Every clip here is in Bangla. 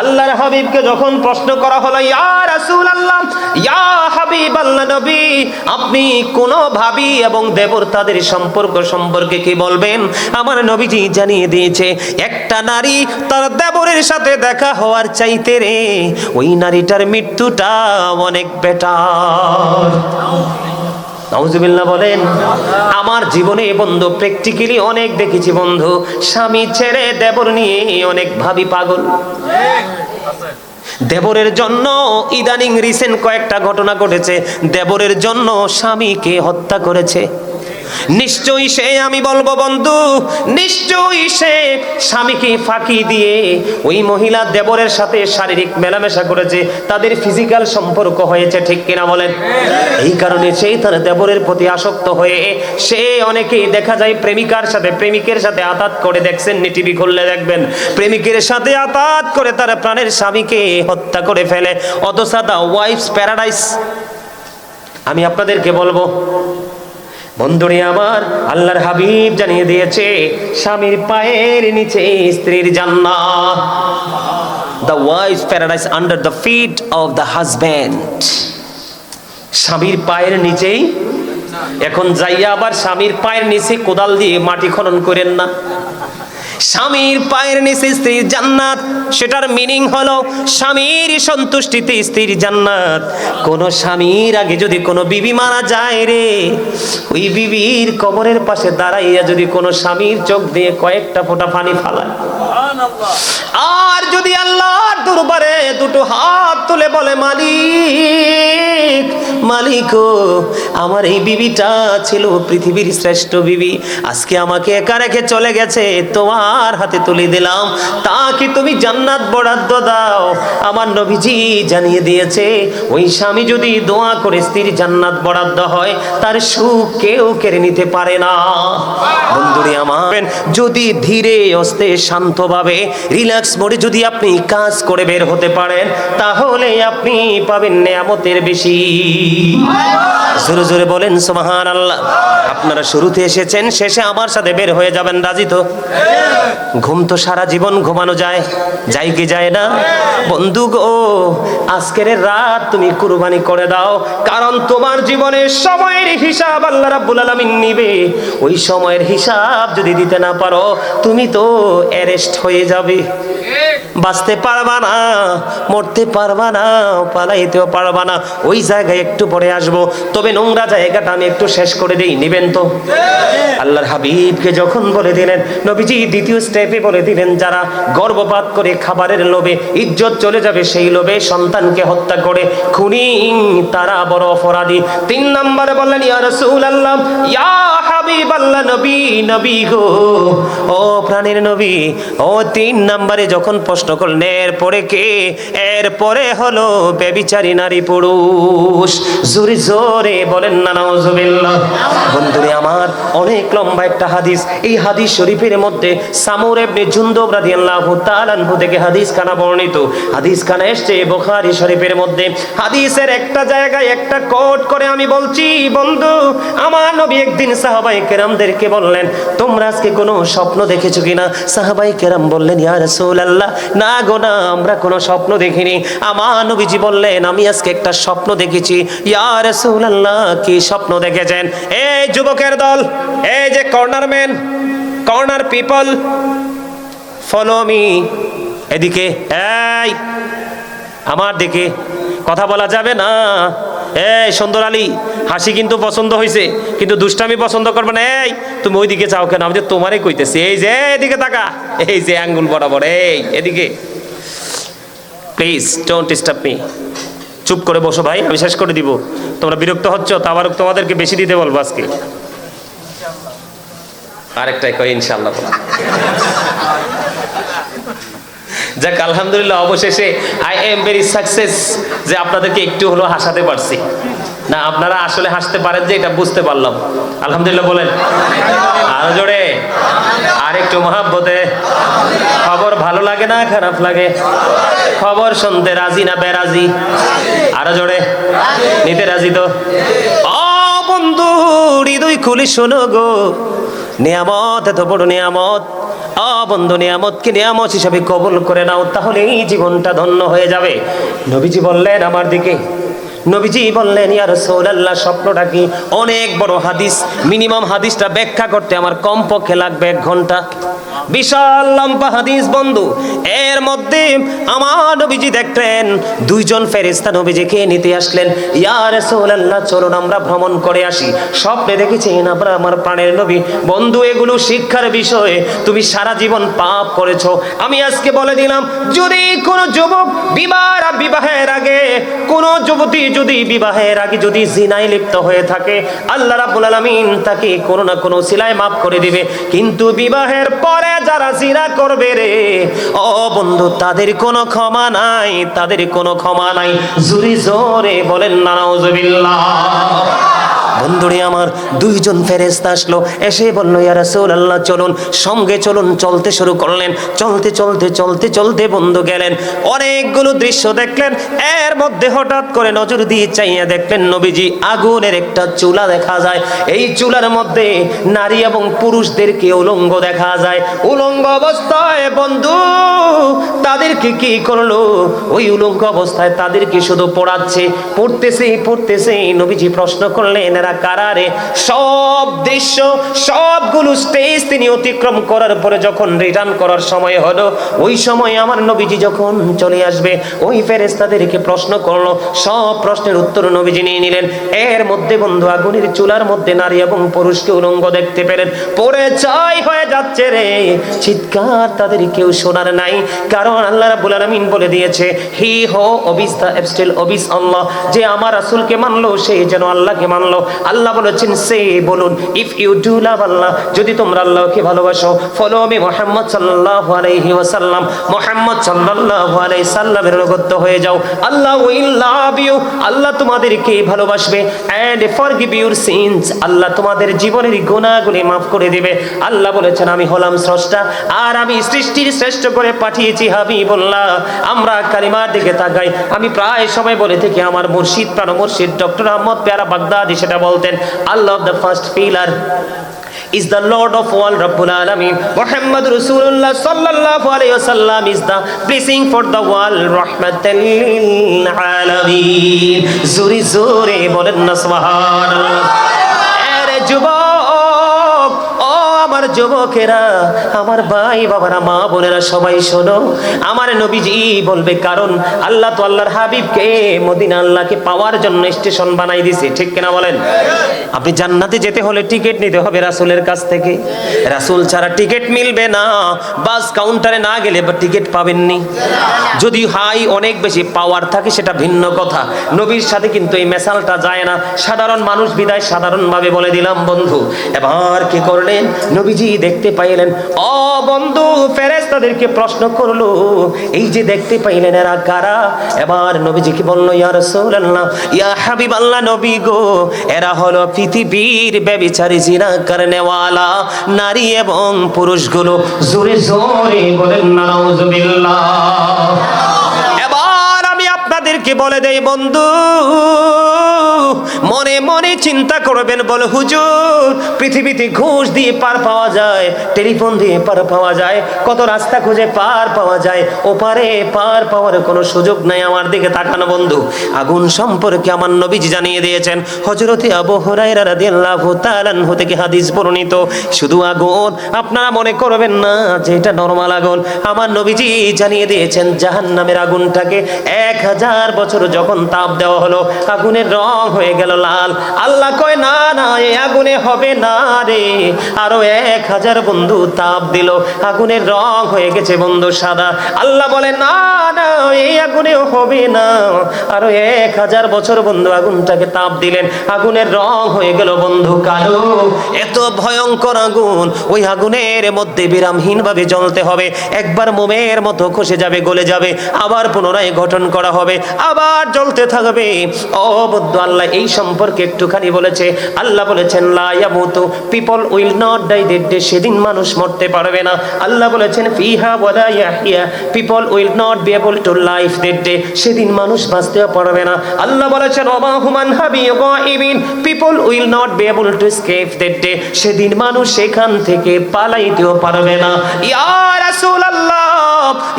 আল্লাহর হাবিবকে যখন প্রশ্ন করা হলো, ইয়া রাসূল আল্লাহ ইয়া হাবিব আল্লাহ নবী, আপনি কোন ভাবি এবং দেবর তাদের সম্পর্ক সম্পর্কে কি বলবেন? আমার নবীজি জানিয়ে দিয়েছে, একটা নারী তার দেবরের সাথে দেখা হওয়ার চাইতে রে, ওই নারীটার মৃত্যুটা অনেক বেটার বলেন, আমার জীবনে বন্ধু প্র্যাকটিক্যালি অনেক দেখেছি বন্ধু, স্বামী ছেড়ে দেবর নিয়ে অনেক ভাবি পাগল। দেবরের জন্য ইদানিং রিসেন্ট কয়েকটা ঘটনা ঘটেছে, দেবরের জন্য স্বামীকে হত্যা করেছে। নিশ্চয়ই সে আমি বলব, বন্ধু, নিশ্চয়ই সে স্বামীকে ফাঁকি দিয়ে ওই মহিলা দেবরের সাথে শারীরিক মেলামেশা করেছে, তাদের ফিজিক্যাল সম্পর্ক হয়েছে, ঠিক কিনা বলেন? এই কারণে সেই তার দেবরের প্রতি আসক্ত হয়ে সে অনেকেই দেখা যায় প্রেমিকার সাথে, প্রেমিকের সাথে আতাত করে দেখছেন টিভি খুললে দেখবেন। প্রেমিকের সাথে আতাত করে তার প্রাণের স্বামীকে হত্যা করে ফেলে, অথচ দা ওয়াইফস প্যারাডাইস আমি আপনাদেরকে বলব বন্ধুরে আমার, আল্লাহর হাবিব জানিয়ে দিয়েছে, স্বামীর পায়ের নিচে স্ত্রীর জান্নাত। The wife paradise under the feet of the husband স্বামীর পায়ের নিচেই, এখন যাইয়া আবার স্বামীর পায়ের নিচে কোদাল দিয়ে মাটি খনন করেন না। স্বামীর পায়ের নিচে স্ত্রীর জান্নাত। সেটার মিনিং হলো, স্বামীর সন্তুষ্টিতে স্ত্রীর জান্নাত। কোন স্বামীর আগে যদি কোনো বিবি মারা যায় রে, ওই বিবির কবরের পাশে দাঁড়াইয়া যদি কোনো স্বামীর চোখ দিয়ে কয়েকটা ফোঁটা পানি ফালায়। আর যদি আল্লাহর দরবারে দুটো হাত তুলে বলে, মালিক মালিক আমার এই বিবিটা ছিল পৃথিবীর শ্রেষ্ঠ বিবি, আজকে আমাকে একা রেখে চলে গেছে, তোমার হাতে তুলে দিলাম, তা কি তুমি জান্নাত বরাদ্দ দাও? আমার নবীজি জানিয়ে দিয়েছে, ওই স্বামী যদি দোয়া করে স্ত্রীর জান্নাত বরাদ্দ হয়, তার সুখ কেউ কেড়ে নিতে পারে না। বন্ধুরে আমার, যদি ধীরে অস্তে শান্তভাবে রিল্যাক্স মোডে যদি আপনি কাজ করে বের হতে পারেন, তাহলে আপনি পাবেন নেয়ামতের বেশি। জোরে জোরে বলেন সোমাহান আল্লাহ আপনারা শুরুতে এসেছেন, শেষে আমার সাথে বের হয়ে যাবেন, রাজি তো? ঘুম তো সারা জীবন ঘুমানো যায় যাই কি যায় না? বন্ধু গো, আজকের রাত তুমি কুরবানি করে দাও, কারণ তোমার জীবনের সময়ের হিসাব আল্লাহ রাব্বুল আলামিন নিবে। ওই সময়ের হিসাব যদি দিতে না পারো, তুমি তো অ্যারেস্ট হয়ে যাবে। বাঁচতে পারবা না, মরতে পারবা না, পালাইতেও পারবা না। ওই জায়গায় একটু পরে আসব। তবে নোংরা জায়গাটা আমি একটু শেষ করে দিই, নিবেন তো? আল্লাহর হাবিবকে যখন বলে দিলেন, নবীজি দ্বিতীয় স্টেপে বলে দিলেন, যারা গর্ভপাত করে খাবারের লোভে ইজ্জত চলে যাবে, সেই লোভে সন্তানকে হত্যা করে খুনি, তারা বড় অপরাধী। তিন নম্বরে বললেন, ইয়া রাসূলুল্লাহ, ইয়া হাবিব আল্লাহ নবী নবী গো, ও প্রাণের নবী, ও তিন নম্বরে যখন প্রশ্ন করলেন, এরপরে কে? এরপরে হলো বেবিচারী নারী পুরুষ। জোরে জোরে বলেন না নাউজুবিল্লাহ বন্ধুরে, আমার অনেক লম্বা একটা হাদিস। এই হাদিস শরীফের মধ্যে সামুর ইবনে জুনদুব রাদিয়াল্লাহু তাআলা আনহু থেকে হাদিস খানা বর্ণিত। হাদিস খানা এসেছে বুখারী শরীফের মধ্যে। হাদিসের একটা জায়গায় একটা কোট করে আমি বলছি, বন্ধু, আমার নবী একদিন সাহাবাই কেরামদেরকে বললেন, তোমরা আজকে কোনো স্বপ্ন দেখেছ কিনা? সাহাবাই কেরাম বললেন, ইয়া রাসূলুল্লাহ। না গো, না, আমরা কোনো স্বপ্ন দেখিনি। আমার নবীজি বললেন, আমি আজকে একটা স্বপ্ন দেখেছি। ইয়া রাসূলুল্লাহ, কি স্বপ্ন দেখেছেন? এই যুবকের দল, এই যে corner man, corner people, follow me. এদিকে, এই, আমার দিকে। কথা বলা যাবে না। এই সুন্দর আলী, হাসি কিন্তু পছন্দ হয়েছে কিন্তু দুষ্টামি পছন্দ করবে না। এই, তুমি ওইদিকে চাও কেন? আমি যে তোমারই কইতেছি, এই যে, এদিকে তাকা। এই যে আঙ্গুল বরাবর, এই, এদিকে। প্লিজ ডোন্ট ডিস্টার্ব মি চুপ করে বসো ভাই, আমি শেষ করে দিব। তোমরা বিরক্ত হচ্ছ, তো আবার তোমাদেরকে বেশি দিতে বলব আজকে। আরেকটাই কই ইনশাল্লাহ যাক, আলহামদুলিল্লাহ, অবশেষে আই এম ভেরি সাকসেস যে আপনাদেরকে একটু হলো হাসাতে পারছি। না, আপনারা আসলে হাসতে পারেন যে, এটা বুঝতে পারলাম। আলহামদুলিল্লাহ বলেন। আরও জোরে। আর একটু মহাব্বতে। খবর ভালো লাগে না, খারাপ লাগে? খবর শুনতে রাজি না, বেরাজি? আরও জোরে। নিতে রাজি তো? ও বন্ধু, হৃদয় খুলি শোনো গো। নিয়ামত, এত বড় নিয়ামত। আ বন্ধু নিয়ামতকে নিয়ামত হিসাবে কবল করে নাও তাহলে এই জীবনটা ধন্য হয়ে যাবে। নবীজি বললেন, আমার দিকে নবীজি বললেন, ইয়া রাসূলুল্লাহ, স্বপ্নটা কি? অনেক বড় হাদিস। মিনিমাম হাদিসটা ব্যাখ্যা করতে আমার কমপক্ষে লাগবে এক ঘণ্টা। বিশাল লম্বা হাদিস, বন্ধু। এর মধ্যে আমার নবীজি দেখলেন, দুইজন ফেরেশতা নবীজিকে নিতে আসলেন। ইয়া রাসূলুল্লাহ, চলুন আমরা ভ্রমণ করে আসি। স্বপ্নে দেখেছেন আমরা আমার প্রাণের নবী। বন্ধু, এগুলো শিক্ষার বিষয়ে। তুমি সারা জীবন পাপ করেছ। আমি আজকে বলে দিলাম, যদি কোনো যুবক বিবাহ বিবাহের আগে কোনো যুবতী যদি বিবাহের আগে যদি জিনায় লিপ্ত হয়ে থাকে, আল্লাহ রাব্বুল আলামিন তাকে কোনো না কোনো সিলায় মাফ করে দিবে। কিন্তু বিবাহের পরে যারা জিনা করবে রে, ও বন্ধু, তাদের কোনো ক্ষমা নাই, তাদের কোনো ক্ষমা নাই। জুরি জোরে বলেন, নাউজুবিল্লাহ। বন্ধুরে আমার দুইজন ফেরেস্তা আসলো। এসে বলল, ইয়া রাসূলুল্লাহ, চলুন, সঙ্গে চলুন, চলতে শুরু করলেন। চলতে চলতে চলতে চলতে বন্ধু গেলেন। অনেকগুলো দৃশ্য দেখলেন। এর মধ্যে হঠাৎ করে নজর দিয়ে চাইয়া দেখলেন নবীজি, আগুনের একটা চুলা দেখা যায়। এই চুলার মধ্যে নারী এবং পুরুষদেরকে উলঙ্গ দেখা যায়। উলঙ্গ অবস্থায় বন্ধু, তাদেরকে কি করল? ওই উলঙ্গ অবস্থায় তাদেরকে শুধু পড়াচ্ছে। পড়তেছে পড়তেছে, নবীজি প্রশ্ন করলেন, এরা কারারে সব দৃশ্য সবগুলো স্টেজ তিনি অতিক্রম করার পরে যখন রিটার্ন করার সময় হলো, ওই সময় আমার নবীজি যখন চলে আসবে, ওই ফেরেস্তাদেরকে প্রশ্ন করল, সব প্রশ্নের উত্তর নবীজি নিয়ে নিলেন। এর মধ্যে বন্ধু, আগুনের চুলার মধ্যে নারী এবং পুরুষকে উলঙ্গ দেখতে পেলেন। পরে চাই হয়ে যাচ্ছে রে। চিৎকার তাদের কেউ শোনার নাই, কারণ আল্লাহ রাব্বুল আলামিন বলে দিয়েছে, হি হো, অবিস্তা অবিস আল্লাহ। যে আমার রাসূলকে মানলো, সে যেন আল্লাহকে মানলো। আল্লাহ বলেছেন, সে বলুন if you do love Allah, যদি তোমরা আল্লাহকে ভালোবাসো ফলো মি মুহাম্মদ সাল্লাল্লাহু আলাইহি ওয়াসাল্লাম, মুহাম্মদ সাল্লাল্লাহু আলাইহি সাল্লামের অনুগত হয়ে যাও। আল্লাহ উইল লাভ ইউ আল্লাহ তোমাদেরকে ভালোবাসবে and forgive your sins Allah তোমাদের জীবনের গুনাহগুলি মাফ করে দিবে। আল্লাহ বলেছেন, আমি হলাম স্রষ্টা, আর আমি সৃষ্টির শ্রেষ্ঠ করে পাঠিয়েছি হাবিবুল্লাহ। আমরা কালিমার দিকে তাকাই। আমি প্রায় সময় বলে থাকি, আমার মুর্শিদ প্রাণ মুর্শিদ, ডক্টর আহমদ পেয়ারা বাগদাদি সেটা বলতেন Allah the first pillar is the Lord of all Rabbul Alameen. Muhammad Rasulullah sallallahu alayhi wasallam is the blessing for the world. Rahmatan lil Alameen. Zuri zuri bolen না সুবহানাল্লাহ Juba যুবকেরা, আমার ভাই বাবারা, মা বোনেরা, সবাই শোনো। আমার নবীজি বলবে, কারণ আল্লাহ তো আল্লাহর হাবিবকে মদিনা আল্লাহকে পাওয়ার জন্য স্টেশন বানাই দিছে ঠিক কিনা বলেন? আপনি জান্নাতে যেতে হলে টিকিট নিতে হবে রাসূলের কাছ থেকে। রাসূল ছাড়া টিকিট মিলবে না। বাস কাউন্টারে না গেলে টিকিট পাবেননি। যদি হাই অনেক বেশি পাওয়ার থাকে, সেটা ভিন্ন কথা। নবীর সাথে কিন্তু এই মেসালটা যায় না। সাধারণ মানুষ বিদায় সাধারণভাবে বলে দিলাম, বন্ধু। এবার কি করলেন? নবীজি দেখতে পাইলেন। ও বন্ধু, ফেরেশতাদেরকে প্রশ্ন করল, এই যে দেখতে পাইলেন এরা কারা? এবার নবীজি কি বলল, ইয়া রাসূলুল্লাহ, ইয়া হাবিবাল্লাহ নবী গো, এরা হলো পৃথিবীর ব্যভিচারী জিনা করনেওয়ালা, নারী এবং পুরুষগুলো। জোরে জোরে বলেন নাউজুবিল্লাহ এবার আমি আপনাদেরকে বলে দেই, বন্ধু, মনে মনে চিন্তা করবেন, বলে, হুজুর, পৃথিবীতে ঘুষ দিয়ে পার পাওয়া যায়, টেলিফোন দিয়ে পার পাওয়া যায়, কত রাস্তা খুঁজে পার পাওয়া যায়, ওপারে পার পাওয়ার কোনো সুযোগ নাই আমার দিকে তাকানো বন্ধু। আগুন সম্পর্কে আমার নবীজি জানিয়ে দিয়েছেন হজরতে আবু হুরায়রা রাদিয়াল্লাহু তাআলা থেকে হাদিস বর্ণিত, শুধু আগুন, আপনারা মনে করবেন না যে এটা নরমাল আগুন। আমার নবীজি জানিয়ে দিয়েছেন, জাহান্নামের আগুনটাকে এক হাজার বছর যখন তাপ দেওয়া হলো, আগুনের রং হয়ে গেল লাল, আল্লাহ কয়, না না এই আগুনে হবে না রে। আরও এক হাজার বন্ধু তাপ দিল। আগুনের রং হয়ে গেছে বন্ধু সাদা। আল্লাহ বলে, না না এই আগুনেও হবে না। আরও এক হাজার বছর বন্ধু আগুনটাকে তাপ দিলেন। আগুনের রং হয়ে গেল বন্ধু কালো। এত ভয়ঙ্কর আগুন, ওই আগুনের মধ্যে বিরামহীন ভাবে জ্বলতে হবে। একবার মোমের মতো খসে যাবে, গলে যাবে। আবার পুনরায় গঠন করা হবে। আবার জ্বলতে থাকবে। ও বদ্ধ আল্লাহ, এই সম্পর্কে একটুখানি বলেছে, আল্লাহ বলেছেন, লা ইয়ামুতু, people will not die that day, সেদিন মানুষ মরতে পারবে না। আল্লাহ বলেছেন, ফিহা ওয়ালা Yahya, people will not be able to life that day, সেদিন মানুষ বাঁচতেও পারবে না। আল্লাহ বলেছেন ওমা হুমান হাবি গাইবিন, people will not be able to escape that day, সেদিন মানুষ সেখান থেকে পালাইতেও পারবে না। ইয়া রাসূলুল্লাহ!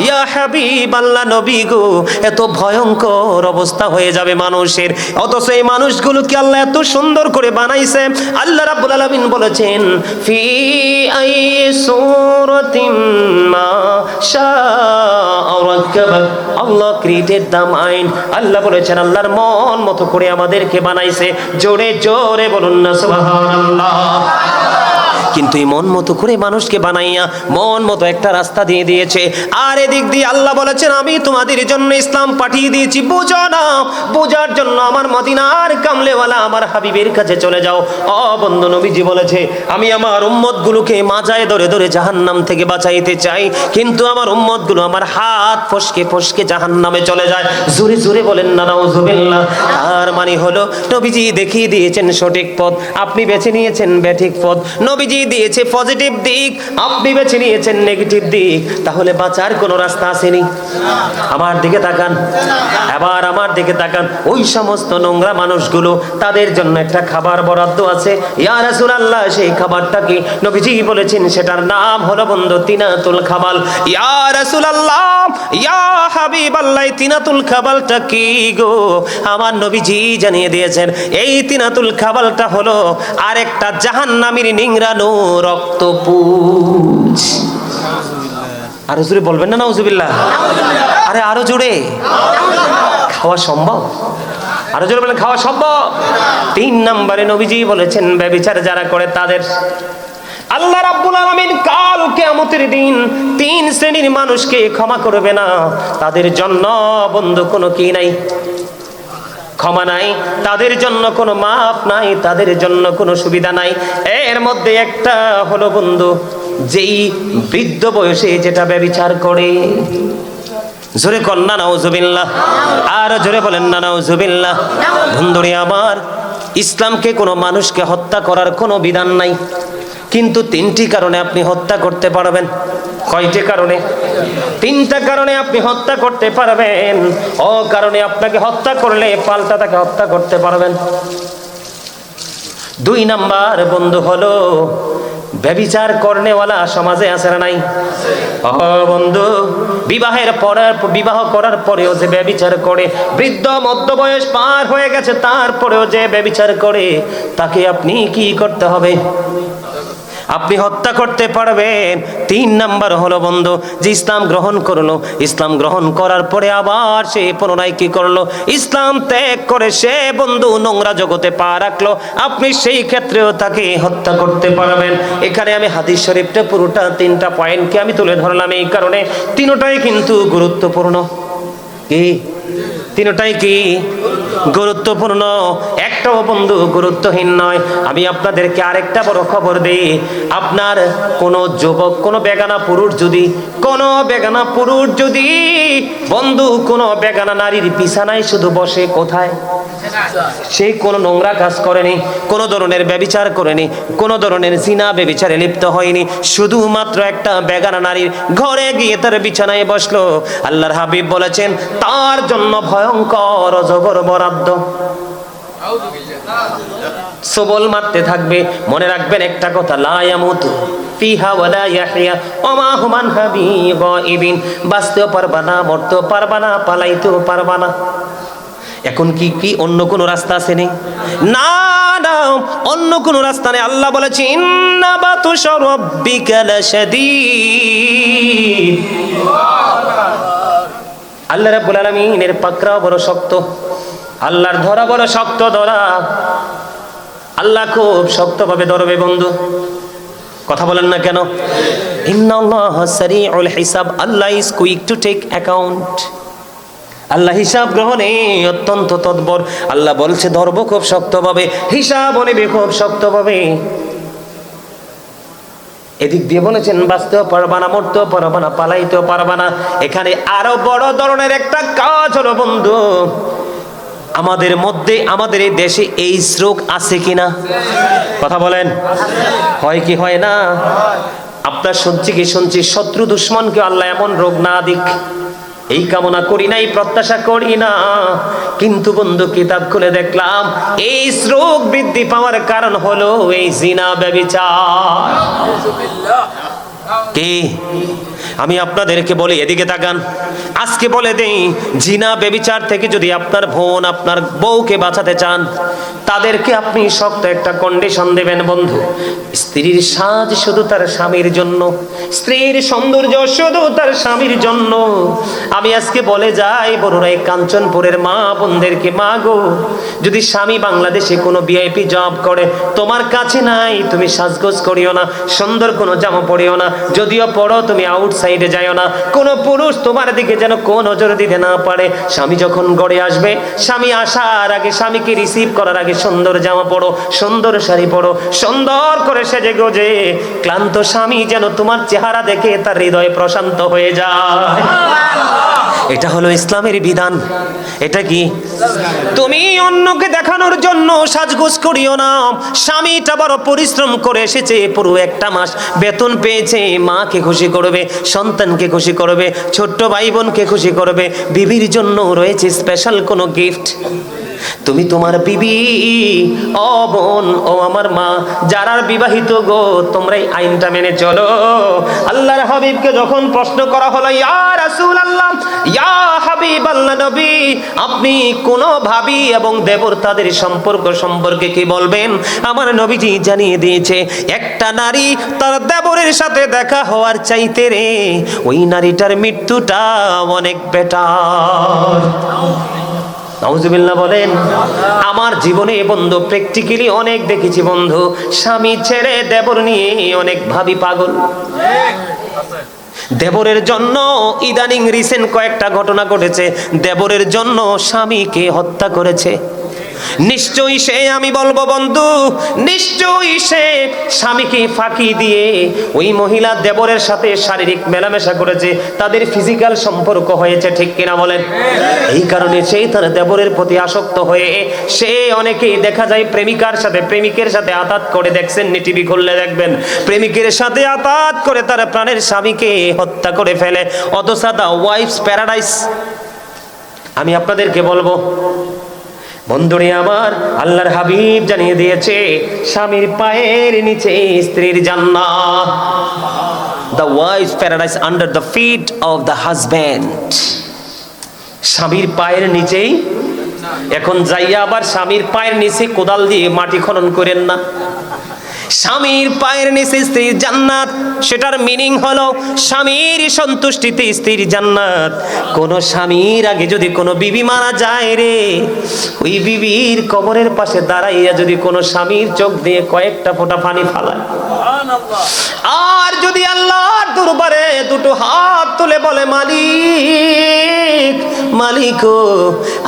ইয়া হাবিব আল্লাহ নবী গো, এত ভয়ঙ্কর অবস্থা হয়ে যাবে মানুষের। অথচ এই মানুষগুলোকে আল্লাহ এত সুন্দর করে বানাইছে। আল্লাহ রাব্বুল আলামিন বলেছেন, ফি আই সূরাতিম মা রাক্কাবাক Allah created the mind Allah বলেছেন, আল্লাহর মন মতো করে আমাদেরকে বানাইছে। জোরে জোরে বলুন না, সুবহানাল্লাহ। কিন্তু এই মন মতো করে মানুষকে বানাইয়া মন মতো একটা রাস্তা দিয়ে দিয়েছে। আর এদিক দিয়ে আল্লাহ বলেছেন, আমি তোমাদের জন্য ইসলাম পাঠিয়ে দিয়েছি, বুঝো না। বোঝার জন্য আমার মদিনার কামলেওয়ালা আমার হাবিবের কাছে চলে যাও। অ বন্ধু নবীজি বলেছে, আমি আমার উম্মত গুলোকে মাজায় ধরে ধরে জাহান্নাম থেকে বাঁচাইতে চাই, কিন্তু আমার উম্মতগুলো আমার হাত ফসকে ফসকে জাহান্নামে চলে যায়। জোরে জোরে বলেন না নাউজুবিল্লাহ তার মানে হলো, নবীজি দেখিয়ে দিয়েছেন সঠিক পথ। আপনি বেছে নিয়েছেন ব্যাঠিক পথ। নবীজি দিয়েছে পজিটিভ দিক, আপনি বেছে নিয়েছেন নেগেটিভ দিক, তাহলে বাঁচার কোনো রাস্তা আসেনি। আমার দিকে তাকান, এবার আমার দিকে তাকান। ওই সমস্ত নোংরা মানুষগুলো, তাদের জন্য একটা খাবার বরাদ্দ আছে। ইয়া রাসূলুল্লাহ, সেই খাবারটা কি নবীজি বলেছেন, সেটার নাম হলো বন্ধু তিনাতুল খাবাল ইয়া রাসূলুল্লাহ, ইয়া হাবিবাল্লাহ তিনাতুল খাবালটা কি গো? আমার নবীজি জানিয়ে দিয়েছেন, এই তিনাতুল খাবালটা হলো আরেকটা জাহান্নামীর নিংরানো রক্তপুঞ্জ আরও জোরে বলবেন না, নাউজুবিল্লাহ। আরে আরও জোরে। খাওয়া সম্ভব? আরও জোরে বলেন খাওয়া সম্ভব? তিন নম্বরে নবীজি বলেছেন, ব্যবিচার যারা করে তাদের আল্লাহ রাব্বুল আলামিন কাল কিয়ামতের দিন তিন শ্রেণির মানুষকে ক্ষমা করবে না। তাদের জন্য বন্ধু কোনো কি নাই। ক্ষমা নাই, তাদের জন্য কোনো মাফ নাই, তাদের জন্য কোনো সুবিধা নাই। এর মধ্যে একটা হলো বন্ধু, যেই বৃদ্ধ বয়সে যেটা ব্যবিচার করে। জোরে কন্যা নাউজুবিল্লাহ। আর জোরে বলেন, না, নাউজুবিল্লাহ। বন্ধুরে আমার, ইসলামকে কোনো মানুষকে হত্যা করার কোনো বিধান নাই। কিন্তু তিনটি কারণে আপনি হত্যা করতে পারবেন। কয়টি কারণে? তিনটা কারণে আপনি হত্যা করতে পারবেন। ও কারণে আপনাকে হত্যা করলে পাল্টা তাকে হত্যা করতে পারবেন। দুই নাম্বার বন্ধু হলো, ব্যবিচার করনেওয়ালা সমাজে আছে না নাই? বন্ধু, বিবাহের পরের বিবাহ করার পরেও যে ব্যবিচার করে, বৃদ্ধ মধ্য বয়স পার হয়ে গেছে, তারপরেও যে ব্যবিচার করে, তাকে আপনি কি করতে হবে? আপনি হত্যা করতে পারবেন। তিন নাম্বার হলো বন্ধু, যে ইসলাম গ্রহণ করল, ইসলাম গ্রহণ করার পরে আবার সে পুনরায় কি করল? ইসলাম ত্যাগ করে সে বন্ধু নোংরা জগতে পা রাখল। আপনি সেই ক্ষেত্রেও তাকে হত্যা করতে পারবেন। এখানে আমি হাদিস শরীফটা পুরোটা, তিনটা পয়েন্টকে আমি তুলে ধরলাম এই কারণে। তিনটাই কিন্তু গুরুত্বপূর্ণ। কি? তিনটাই কি? গুরুত্বপূর্ণ। একটাও বন্ধু গুরুত্বহীন নয়। আমি আপনাদেরকে আরেকটা বড় খবর দিই। আপনার কোনো যুবক, কোনো বেগানা পুরুষ যদি, কোনো বেগানা পুরুষ যদি, বন্ধু, কোনো বেগানা নারীর বিছানায় শুধু বসে, কোথায়? সেই কোনো নোংরা কাজ করেনি, কোনো ধরনের ব্যবিচার করেনি, কোনো ধরনের জিনা ব্যবিচারে লিপ্ত হয়নি। শুধুমাত্র একটা বেগানা নারীর ঘরে গিয়ে তার বিছানায় বসল। আল্লাহর হাবিব বলেছেন, তার জন্য ভয়ঙ্কর অজগর বরাদ্দ। সবল মারতে থাকবে। মনে রাখবেন একটা কথা, লা ইয়ামুতু ফিহা ওয়ালা ইয়াহইয়া ওমা হুমান হাবি বাঁচতেও পারবা না, মরতেও পারবা না, পালাইতেও পারবা না। এখন কি কি? অন্য কোন রাস্তা আছে নেই না না, অন্য কোন রাস্তা নেই। আল্লাহ বলেছে, ইন্না বাতুশা রাব্বিকা লাশাদীদ। আল্লাহ রাব্বুল আলামিনের পাকড়াও বড় শক্ত। আল্লাহর ধরা বড় শক্ত ধরা। আল্লাহ খুব শক্তভাবে ধরবে বন্ধু। কথা বলেন না কেন? ইন্নাল্লাহ সারিউল হিসাব। Allah is quick to take account Allah হিসাব গ্রহণে অত্যন্ত তৎপর। আল্লাহ বলছে ধরবো খুব শক্তভাবে, হিসাব অনেবে খুব শক্তভাবে। এদিক দিয়ে বলেছেন, বাঁচতেও পারবা না, মরতেও পারবা না, পালাইতেও পারবা না। এখানে আরও বড় ধরনের একটা কাজ হলো, বন্ধু, আমাদের মধ্যে, আমাদের এই দেশে এই রোগ আছে কিনা? কথা বলেন। হয় কি হয় না? আপনার শুনছি কি শুনছি, শত্রু দুশ্মনকে আল্লাহ এমন রোগ না দিক। এই কামনা করি নাই এই প্রত্যাশা করি না। কিন্তু বন্ধু কিতাব খুলে দেখলাম এই শ্রোক বৃদ্ধি পাওয়ার কারণ হলো এই জিনা ব্যবিচার। কে? আমি আপনাদেরকে বলি, এদিকে তাকান। আজকে বলে দেই, জিনা বেবিচার থেকে যদি আপনার বোন আপনার বউকে বাঁচাতে চান, তাদেরকে আপনি শক্ত একটা কন্ডিশন দেবেন, বন্ধু। স্ত্রীর সাজ শুধু তার স্বামীর জন্য, স্ত্রীর সৌন্দর্য শুধু তার স্বামীর জন্য। আমি আজকে বলে যাই বড়রাই কাঞ্চনপুরের মা বোনদেরকে, মা গো, যদি স্বামী বাংলাদেশে কোনো ভিআইপি জব করে, তোমার কাছে নাই, তুমি সাজগোজ করিও না, সুন্দর কোনো জামা পরিও না, যদিও পড়ো, তুমি আউটসাইডে যাইও না। কোনো পুরুষ তোমার দিকে যেন কোন নজর দিতে না পারে। স্বামী যখন গড়ে আসবে, স্বামী আসার আগে স্বামীকে রিসিভ করার আগে সুন্দর জামা পড়ো, সুন্দর শাড়ি পরো সুন্দর করে সেজে গোজে। ক্লান্ত স্বামী যেন তোমার চেহারা দেখে তার হৃদয় প্রশান্ত হয়ে যায়। এটা হলো ইসলামের বিধান। এটা কি? তুমি অন্যকে দেখানোর জন্য সাজগোজ করিও না। স্বামীটা বড় পরিশ্রম করে এসেছে, পুরো একটা মাস বেতন পেয়েছে, মাকে খুশি করবে, সন্তানকে খুশি করবে, ছোট্ট ভাই বোনকে খুশি করবে, বিবির জন্য রয়েছে স্পেশাল কোনো গিফট তুমি তোমার বিবি, ও বোন, ও আমার মা যারা বিবাহিত গো তোমরা এই আইনটা মেনে চলো। আল্লাহর হাবিবকে যখন প্রশ্ন করা হলো, ইয়া রাসূল আল্লাহ ইয়া হাবিব আল্লাহ নবী, আপনি কোন ভাবি এবং দেবর তাদের সম্পর্ক সম্পর্কে কি বলবেন? আমার নবীজি জানিয়ে দিয়েছে, একটা নারী তার দেবরের সাথে দেখা হওয়ার চাইতে রে, ওই নারীটার মৃত্যুটা অনেক বেটার বলেন, আমার জীবনে বন্ধু প্র্যাকটিক্যালি অনেক দেখেছি বন্ধু। স্বামী ছেড়ে দেবর নিয়ে অনেক ভাবি পাগল। দেবরের জন্য ইদানিং রিসেন্ট কয়েকটা ঘটনা ঘটেছে। দেবরের জন্য স্বামীকে হত্যা করেছে। নিশ্চয়ই সে আমি বলব, বন্ধু, নিশ্চয়ই সে স্বামীকে ফাঁকি দিয়ে ওই মহিলা দেবরের সাথে শারীরিক মেলামেশা করেছে, তাদের ফিজিক্যাল সম্পর্ক হয়েছে, ঠিক কিনা বলেন? এই কারণে সেই তার দেবরের প্রতি আসক্ত হয়ে সে অনেকেই দেখা যায় প্রেমিকার সাথে, প্রেমিকের সাথে আতাত করে দেখছেন টিভি খুললে দেখবেন। প্রেমিকের সাথে আতাত করে তার প্রাণের স্বামীকে হত্যা করে ফেলে, অথচ দা ওয়াইফস প্যারাডাইস। আমি আপনাদেরকে বলব বন্ধুরে আমার, আল্লাহর হাবিব জানিয়ে দিয়েছে, স্বামীর পায়ের নিচে স্ত্রীর জান্নাত। The wife paradise under the feet of the husband স্বামীর পায়ের নিচেই, এখন যাইয়া আবার স্বামীর পায়ের নিচে কোদাল দিয়ে মাটি খনন করেন না। স্বামীর পায়ের নিচে স্ত্রীর জান্নাত। সেটার মিনিং হলো স্বামীর সন্তুষ্টিতে স্ত্রীর জান্নাত। কোন স্বামীর আগে যদি কোনো বিবি মারা যায় রে, ওই বিবির কবরের পাশে দাঁড়াইয়া যদি কোনো স্বামীর চোখ দিয়ে কয়েকটা ফোঁটা পানি ফালায়। আর যদি আল্লাহর দরবারে দুটো হাত তুলে বলে, মালিক মালিক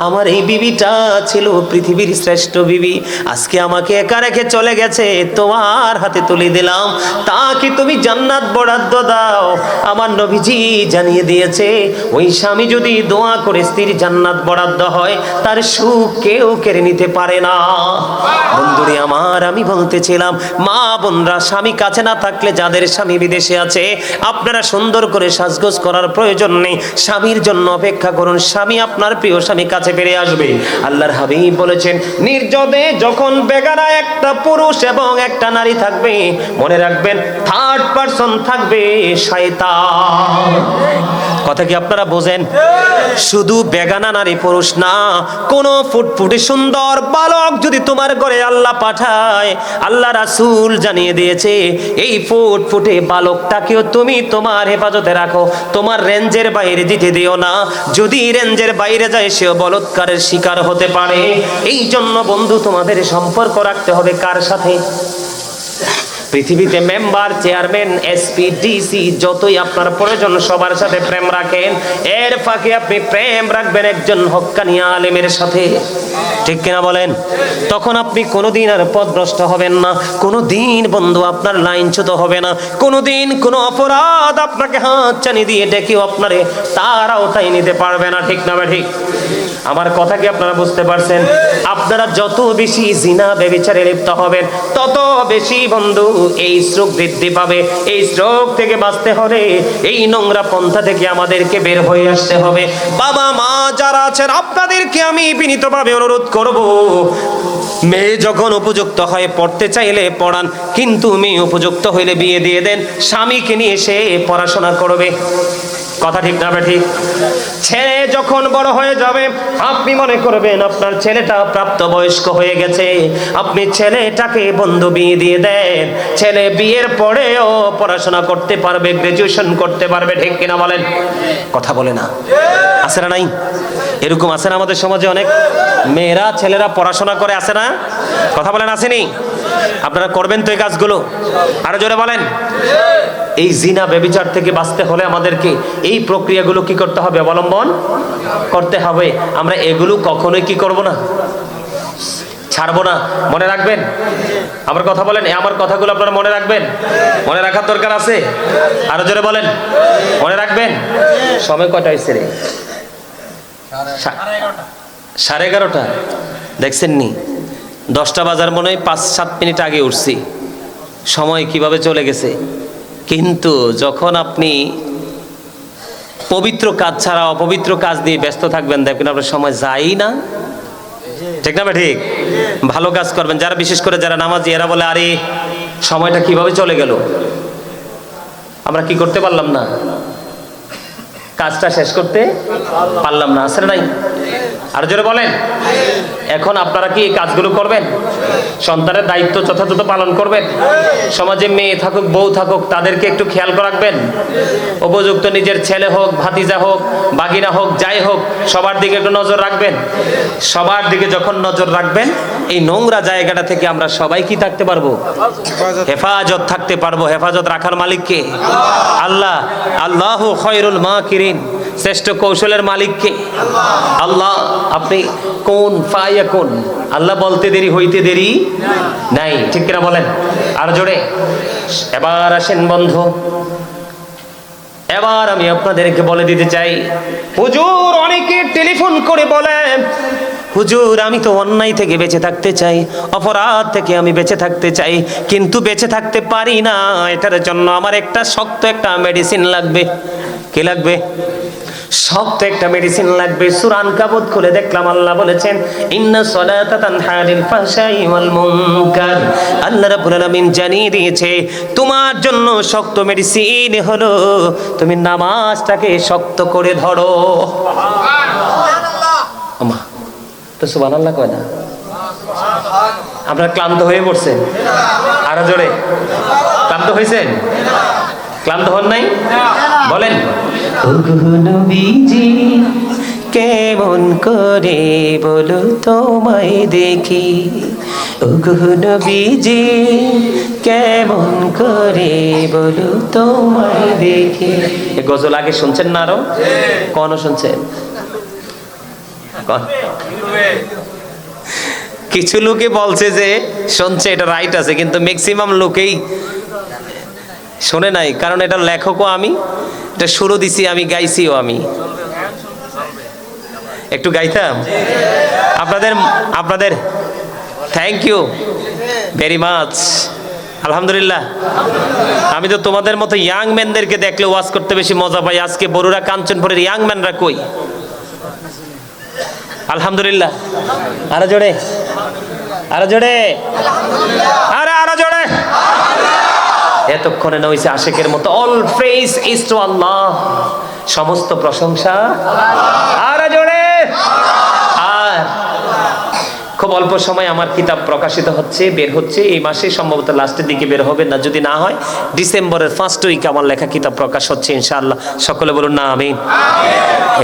আমার এই বিবিটা ছিল পৃথিবীর শ্রেষ্ঠ বিবি, আজকে আমাকে একা রেখে চলে গেছে, তোমার হাতে তুলে দিলাম তাকে তুমি জান্নাত বরাদ্দ দাও? আমার নবীজি জানিয়ে দিয়েছে, ওই স্বামী যদি দোয়া করে স্ত্রীর জান্নাত বরাদ্দ হয়, তার সুখ কেউ কেড়ে নিতে পারে না। বন্ধুরে আমার, আমি বলতেছিলাম মা বোনরা স্বামী কাছে না থাকলে যাদের স্বামী বিদেশে আছে, আপনারা সুন্দর করে সাজগোজ করার প্রয়োজন নেই। স্বামীর জন্য অপেক্ষা করুন, স্বামী আপনার প্রিয় স্বামী কাছে ফিরে আসবে। আল্লাহর হাবিব বলেছেন নির্জনে যখন বেগারা একটা পুরুষ এবং একটা নারী থাকবে, মনে রাখবেন থার্ড পারসন থাকবে শয়তান। কথা কি আপনারা বোঝেন? শুধু বেগানা নারী পুরুষ না, কোন ফুটফুটে সুন্দর বালক যদি তোমার ঘরে আল্লাহ পাঠায়, আল্লাহ রাসূল জানিয়ে দিয়েছে এই ফুট ফুটফুটে বালকটাকেও তুমি তোমার হেফাজতে রাখো। তোমার রেঞ্জের বাইরে দিতে দিও না। যদি রেঞ্জের বাইরে যায়, সেও বলৎকারের শিকার হতে পারে। এই জন্য বন্ধু, তোমাদের সম্পর্ক রাখতে হবে কার সাথে? পৃথিবীতে মেম্বার চেয়ারম্যান এসপি ডিসি যতই আপনার প্রয়োজন, সবার সাথে প্রেম রাখেন। এর ফাঁকে আপনি প্রেম রাখবেন একজন হক্কানি আলেমের সাথে। ঠিক কিনা বলেন? তখন আপনি কোনোদিন আর পথভ্রষ্ট হবেন না। কোনোদিন বন্ধু আপনার লাইনচ্যুত হবে না। কোনোদিন কোনো অপরাধ আপনাকে হাত চানি দিয়ে ডেকেও আপনারে তার আওতায় নিতে পারবে না। ঠিক না ঠিক? আমার কথা কি আপনারা বুঝতে পারছেন? আপনারা যত বেশি জিনা বেবিচারে লিপ্ত হবেন, তত বেশি বন্ধু এই শ্রোক বৃদ্ধি পাবে, এই শ্রোক থেকে বাঁচতে হলে এই নোংরা পন্থা থেকে আমাদেরকে বের হয়ে আসতে হবে। বাবা মা যারা আছেন, আপনাদেরকে আমি বিনীতভাবে অনুরোধ করব, মেয়ে যখন উপযুক্ত হয়ে পড়তে চাইলে পড়ান, কিন্তু মেয়ে উপযুক্ত হইলে বিয়ে দিয়ে দেন, স্বামীকে নিয়ে সে পড়াশোনা করবে। কথা ঠিক না ঠিক। ছেলে যখন বড় হয়ে যাবে, আপনি মনে করবেন আপনার ছেলেটা প্রাপ্তবয়স্ক হয়ে গেছে। আপনি ছেলেটাকে বন্ধু বিয়ে দিয়ে দেন। ছেলে বিয়ের পরেও পড়াশোনা করতে পারবে গ্রাজুয়েশন করতে পারবে, ঠিক কিনা বলেন? কথা বলে না। আছে না নাই? এরকম আছে না আমাদের সমাজে অনেক? মেয়েরা, ছেলেরা পড়াশোনা করে, আছে না? কথা বলেন, আসেনি? আপনারা করবেন তো এই কাজগুলো? আরও জোরে বলেন। এই জিনা বেবিচার থেকে বাঁচতে হলে আমাদেরকে এই প্রক্রিয়াগুলো কি করতে হবে? অবলম্বন করতে হবে। আমরা এগুলো কখনোই কি করব না? ছাড়বো না। মনে রাখবেন? আমার কথা বলেন? আমার কথাগুলো আপনারা মনে রাখবেন? মনে রাখার দরকার আছে? আরও জোরে বলেন। মনে রাখবেন? সময় কটা হয়েছে রে? সাড়ে এগারোটা। দেখছেন নি দশটা বাজার মনে হয় পাঁচ, সাত মিনিট আগে উঠছি। সময় কীভাবে চলে গেছে? কিন্তু যখন আপনি পবিত্র কাজ ছাড়া, অপবিত্র কাজ নিয়ে ব্যস্ত থাকবেন, দেখবেন আপনার সময় যাই না। ঠিক না ঠিক? ভালো কাজ করবেন। যারা বিশেষ করে যারা নামাজি, এরা বলে, আরে, সময়টা কীভাবে চলে গেল? আমরা কি করতে পারলাম না? কাজটা শেষ করতে পারলাম না। আসলে নাই? আর জোরে বলেন। এখন আপনারা কি এই কাজগুলো করবেন? সন্তানের দায়িত্ব যথাযথ পালন করবেন? সমাজে মেয়ে থাকুক, বউ থাকুক, তাদেরকে একটু খেয়াল রাখবেন। উপযুক্ত নিজের ছেলে হোক, ভাতিজা হোক বাগিরা হোক, যাই হোক, সবার দিকে একটু নজর রাখবেন। সবার দিকে যখন নজর রাখবেন, এই নোংরা জায়গাটা থেকে আমরা সবাই কি থাকতে পারব? হেফাজত থাকতে পারব। হেফাজত রাখার মালিককে আল্লাহ। আল্লাহ খয়রুল মা কিরিন শ্রেষ্ঠ কৌশলের মালিককে আল্লাহ, আপনি কোন ফাইয়া কোন? আল্লাহ বলতে দেরি, হইতে দেরি নাই। ঠিক কিনা বলেন? আর জোরে। এবার আসেন বন্ধু। এবার আমি আপনাদেরকে বলে দিতে চাই। হুজুর, অনেকে টেলিফোন করে বলেন হুজুর, আমি তো অন্যায় থেকে বেঁচে থাকতে চাই, অপরাধ থেকে আমি বেঁচে থাকতে চাই, কিন্তু বেঁচে থাকতে পারি না। এটার জন্য আমার একটা শক্ত একটা মেডিসিন লাগবে। কি লাগবে? শক্ত একটা মেডিসিন লাগবে। সুরান কাবত খুলে দেখলাম আল্লাহ বলেছেন ইন্না সলাতা তানহা আনিল ফাহশাই ওয়াল মুনকার। আল্লাহ রাব্বুল আলামিন জানিয়ে দিয়েছে তোমার জন্য শক্ত মেডিসিন হলো তুমি নামাজটাকে শক্ত করে ধরো। আমা তো সুবহানাল্লাহ কয় না? আপনারা ক্লান্ত হয়ে পড়ছেন আরও জোরে। ক্লান্ত হয়েছেন? ক্লান্ত হন নাই? বলেন। নবীজি কেমন করে বলো তোমায় দেখি? নবীজি কেমন করে বলো তোমায় দেখি? এ গজল আগে শুনছেন না আরও? কখনো শুনছেন? কিছু লোকে বলছে যে শুনছে এটা রাইট আছে কিন্তু ম্যাক্সিমাম লোকেই শোনে নাই, কারণ এটা লেখকও আমি, এটা শুরু দিছি, আমি গাইছিও আমি। একটু গাইতাম? আপনাদের আপনাদের থ্যাংক ইউ ভেরি মাচ আলহামদুলিল্লাহ। আমি তো তোমাদের মতো ইয়াং ম্যানদেরকে দেখলে ওয়াজ করতে বেশি মজা পাই। আজকে বড়ুরা কাঞ্চনপুরের ইয়াং ম্যানরা কই? আলহামদুলিল্লাহ। আরও জোরে। আরও জোরে। আরে এতক্ষণে না হয়েছে আশেকের মতো। All praise is to Allah সমস্ত প্রশংসা। আর জোরে। খুব অল্প সময় আমার কিতাব প্রকাশিত হচ্ছে, বের হচ্ছে। এই মাসে সম্ভবত লাস্টের দিকে বের হবে না, যদি না হয়, ডিসেম্বরের ফার্স্ট উইক আমার লেখা কিতাব প্রকাশ হচ্ছে ইনশাআল্লাহ। সকলে বলুন না আমি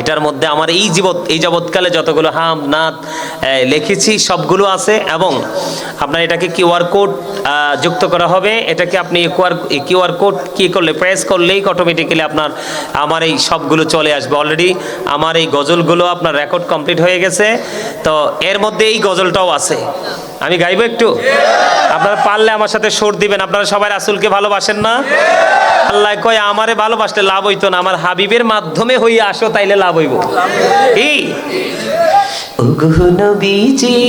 এটার মধ্যে আমার এই জীবত এই যাবৎকালে যতগুলো হাম, নাত লিখেছি, সবগুলো আছে এবং আপনার এটাকে কিউআর কোড যুক্ত করা হবে। এটাকে আপনি কিউআর কিউআর কোড কি করলে প্রেস করলেই অটোমেটিক্যালি আপনার, আমার এই সবগুলো চলে আসবে। অলরেডি আমার এই গজলগুলো আপনার রেকর্ড কমপ্লিট হয়ে গেছে। তো এর মধ্যে এই গজলটাও আছে। আমি গাইবো একটু? আপনারা পারলে আমার সাথে সুর দিবেন। আপনারা সবাই রাসুলকে ভালোবাসেন না? আল্লাহ কয়, আমারে ভালোবাসলে লাভ হইতো না। আমার হাবিবের মাধ্যমে হইয়া আসো, তাইলে লাভ হইব। নবীজি,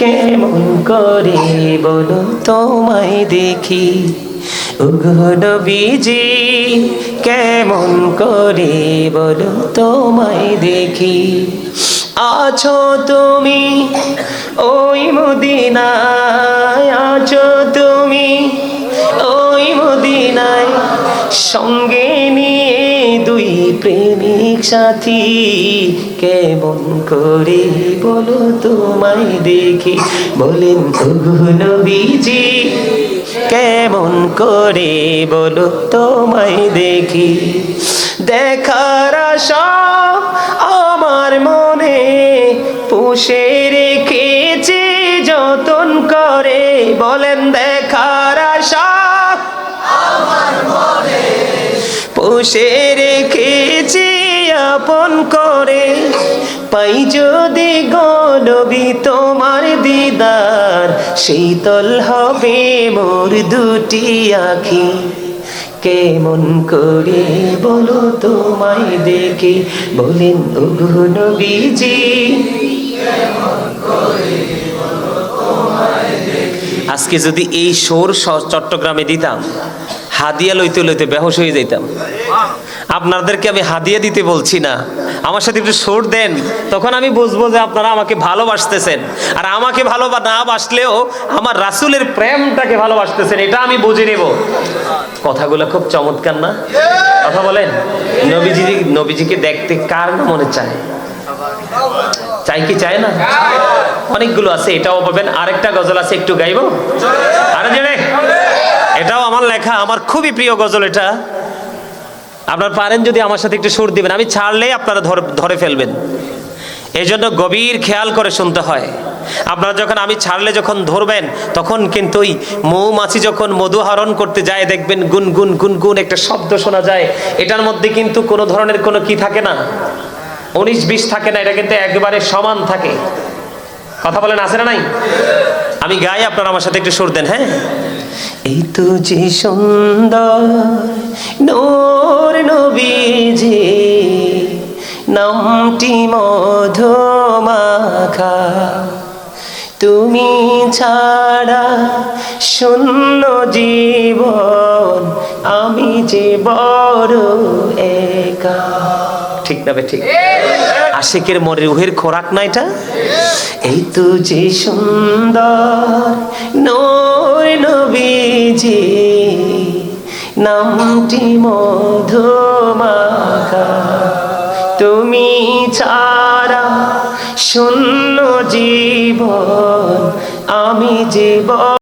কেমন করে বলো তোমায় দেখি। নবীজি, কেমন করে বলো তোমায় দেখি। আছো তুমি, ওই মদিনায় আছো তুমি, ওই মদিনায় সঙ্গে নিয়ে দুই প্রেমিক সাথী কেমন করে বলো তোমায় দেখি? বলেন নবীজি, কেমন করে বলো তোমায় দেখি? দেখার আশা পুষে রেখেছি যতন করে। বলেন দেখার আশা। পুষে রেখেছি আপন করে। পাই যদি গলবি তোমার দিদার শীতল হবে মোর দুটি আখি। কেমন করে বলো তোমায় দেখে। বলেন, ওগো নবীজি। আজকে যদি এই সোর চট্টগ্রামে দিতাম, হাদিয়া লইতে লইতে বেহস হয়ে যেতাম আপনাদেরকে আমি হাদিয়া দিতে বলছি না। আমার সাথে একটু সোর দেন, তখন আমি বুঝব যে আপনারা আমাকে ভালোবাসতেছেন। আর আমাকে ভালো না বাসলেও আমার রাসুলের প্রেমটাকে ভালোবাসতেছেন, এটা আমি বুঝে নেব। কথাগুলো খুব চমৎকার না? কথা বলেন। নবীজি নবীজিকে দেখতে কার মনে চায়? চাই কি চায় না? অনেকগুলো আছে, এটাও পাবেন। আরেকটা গজল আছে, একটু গাইবো? আরে জেনে এটাও আমার লেখা, আমার খুবই প্রিয় গজল এটা। আপনার পারেন যদি আমার সাথে একটু সুর দিবেন। আমি ছাড়লেই আপনারা ধর- ফেলবেন। এই জন্য গভীর খেয়াল করে শুনতে হয়। আপনারা যখন আমি ছাড়লে যখন ধরবেন, তখন কিন্তু ওই মৌমাছি যখন মধু হরণ করতে যায়, দেখবেন গুন গুন গুন গুন একটা শব্দ শোনা যায়। এটার মধ্যে কিন্তু কোনো ধরনের কোনো কি থাকে না। উনিশ, বিশ থাকে না, এটা কিন্তু একবারে সমান থাকে। কথা বলেন, আছে না নাই? আমি গাই, আপনারা আমার সাথে একটু সুর দেন হ্যাঁ? এই তো যে সুন্দর নোর নবীজি, নামটি মধুমাখা। তুমি ছাড়া শূন্য জীবন, আমি যে বড় একা। ঠিক না ঠিক। আশিকের মরে রুহের খোরাক না এটা? এই তো যে সুন্দর নয় নবীজি, নামটি মধুমাখা। তুমি ছাড়া শূন্য জীবন, আমি জীবন